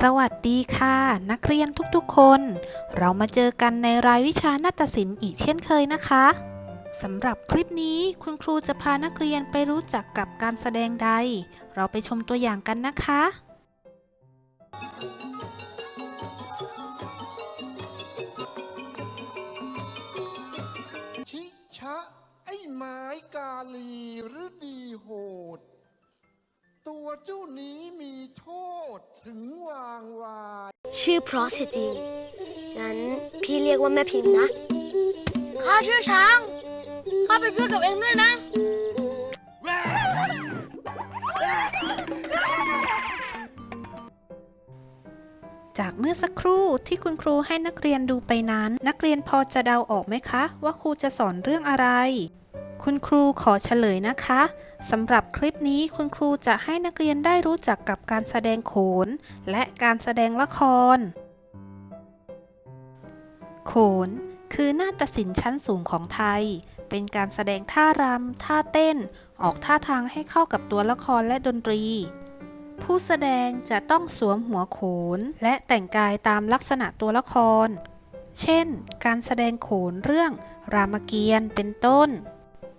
สวัสดีค่ะ นักเรียนทุกๆคน เรามาเจอกันในรายวิชานาฏศิลป์อีกเช่นเคยนะคะสำหรับคลิปนี้คุณครูจะพานักเรียนไปรู้จักกับการแสดงใด เราไปชมตัวอย่างกันนะคะ ชิชะไอ้ไม้กาลีหรือดีโหด ตัวเจ้านี้มีโทษถึงวางวาย ชื่อเพราะเสียจริง งั้นพี่เรียกว่าแม่พิมพ์นะ ข้าชื่อช้าง ข้าเป็นเพื่อนกับเองด้วยนะ จากเมื่อสักครู่ที่คุณครูให้นักเรียนดูไปนั้น นักเรียนพอจะเดาออกไหมคะ ว่าครูจะสอนเรื่องอะไร คุณครูขอเฉลยนะคะสำหรับคลิปนี้คุณครูจะให้นักเรียนได้รู้จักกับการแสดงโขน และการแสดงละคร โขน คือนาฏศิลป์ชั้นสูงของไทย เป็นการแสดงท่ารำท่าเต้น ออกท่าทางให้เข้ากับตัวละครและดนตรี ผู้แสดงจะต้องสวมหัวโขน และแต่งกายตามลักษณะตัวละคร เช่น การแสดงโขนเรื่องรามเกียรติ์เป็นต้น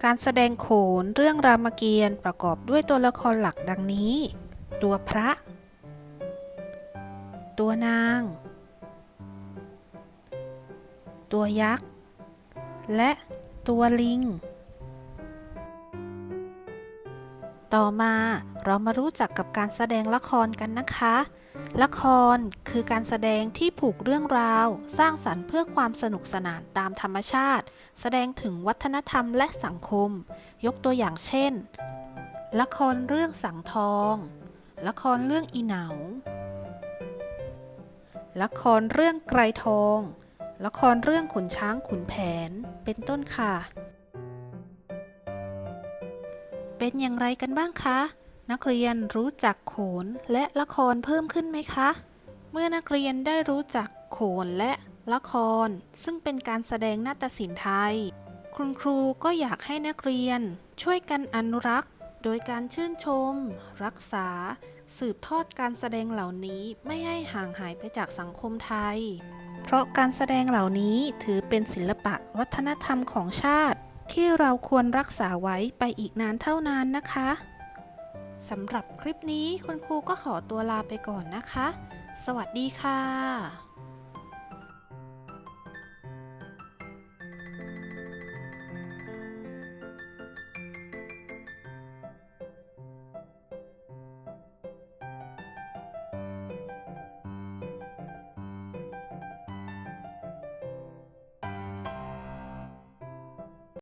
การแสดงโขนเรื่องรามเกียรติ์ประกอบด้วยตัวละครหลักดังนี้ ตัวพระ ตัวนาง ตัวยักษ์ และตัวลิง ต่อมาเรามารู้จักกับการแสดงละครกันนะคะ ละครคือการแสดงที่ผูกเรื่องราว สร้างสรรค์เพื่อความสนุกสนานตามธรรมชาติ แสดงถึงวัฒนธรรมและสังคม ยกตัวอย่างเช่น ละครเรื่องสังทอง ละครเรื่องอีเหนาละครเรื่องไกรทอง ละครเรื่องขุนช้างขุนแผน เป็นต้นค่ะ เป็นอย่างไรกันบ้างคะ นักเรียนรู้จักโขนและละครเพิ่มขึ้นไหมคะ เมื่อนักเรียนได้รู้จักโขนและละคร ซึ่งเป็นการแสดงนาฏศิลป์ไทย คุณครูก็อยากให้นักเรียน ช่วยกันอนุรักษ์ โดยการชื่นชม รักษา สืบทอดการแสดงเหล่านี้ไม่ให้ห่างหายไปจากสังคมไทย เพราะการแสดงเหล่านี้ถือเป็นศิลปะวัฒนธรรมของชาติ ที่เราควรรักษาไว้ไปอีกนานเท่านานนะคะสำหรับคลิปนี้คุณครูก็ขอตัวลาไปก่อนนะคะ สวัสดีค่ะ